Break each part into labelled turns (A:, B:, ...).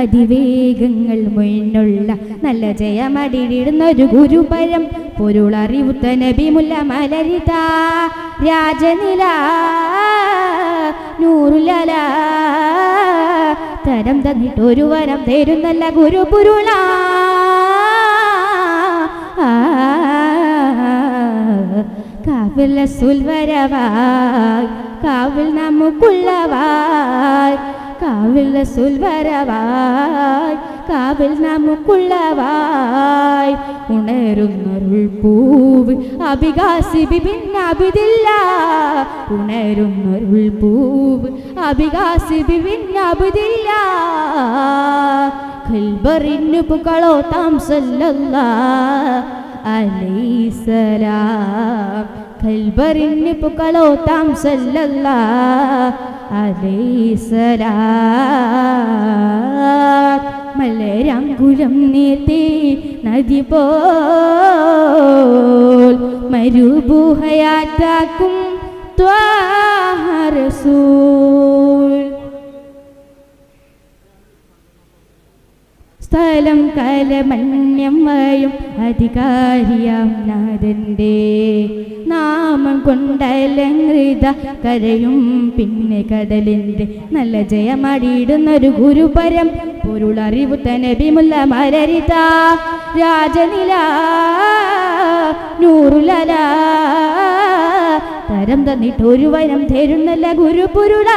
A: അതിവേഗങ്ങൾ മുന്നുള്ള നല്ല ജയമടിയിടുന്ന ഒരു ഗുരുപരം പൊരുളറിവുത്ത നബിമുല്ല മലരിത രാജനില നൂറുലല. തരം തന്നിട്ട് ഒരു വരം തരുന്നല്ല ഗുരുപുരുള. കാവിൽ സുൽവരവായി കാവിൽ നമുക്കുള്ളവായി. കാവിൽ സുൽവരവായി കാവിൽ നമുക്കുള്ളവായി. ഉണരുന്നരുൾ പൂവ് അഭികാസിബി ഭിന്നബിതില്ല ഉണരുന്നരുൾ പൂവ് അഭികാസിബി ഭിന്നബിതില്ല ഖൽബറിന് പുകളോ താം സല്ലല്ലാ അലൈസലാം ഖൽബറിന് പുകളോ താം സല്ലല്ലാ അലൈസലാം. മലരാംകുലം നീത്തി നദി പോൽ മരുഭൂഹയാറ്റാക്കും ത്വാഹരസൂൽ സ്ഥലം കലമന്യം അധികാരിയാം നാഥന്റെ നാമം കൊണ്ടലങ്കൃത കരയും പിന്നെ കടലിന്റെ നല്ല ജയമടിയിടുന്നൊരു ഗുരുപരം പൊരുളറിവു തനബിമുല്ല മരരിത രാജനില നൂറുലല തരം തന്നിട്ട് ഒരു വരം തരുന്നല്ല ഗുരുപുരുള.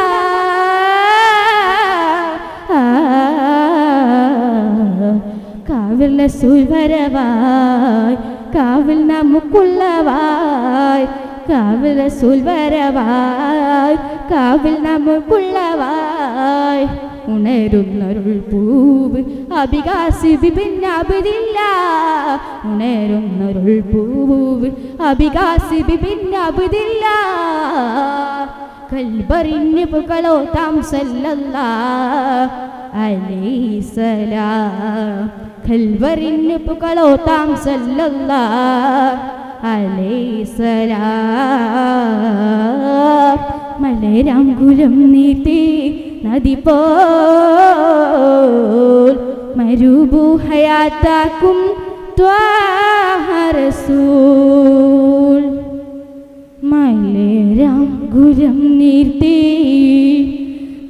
A: കാവിൽ സുൽവരവായി കാവിൽ നമുക്കുള്ളവായി കാവിൽ സുൽവരവായി കാവിൽ നമുക്കുള്ളവായി. ഉണരുന്നൊരുൾ പൂവ് അഭികാസി ഭിന്നബിതില്ല ഉണരുന്നൊരുൾ പൂവ് അഭികാസി ഭിന്നബിതില്ല കൽബറിന് പുകളോ താം സല്ലല്ലാ അലൈസലാം കൽബറിന് പുകളോ താം സല്ലല്ലാ അലൈസലാം മലരാങ്കുലം നീട്ടി നദി പോൽ മരുഭൂഹയാത്താക്കും ത്വാഹരസൂൽ. മലരാങ്കുലം നീർത്തി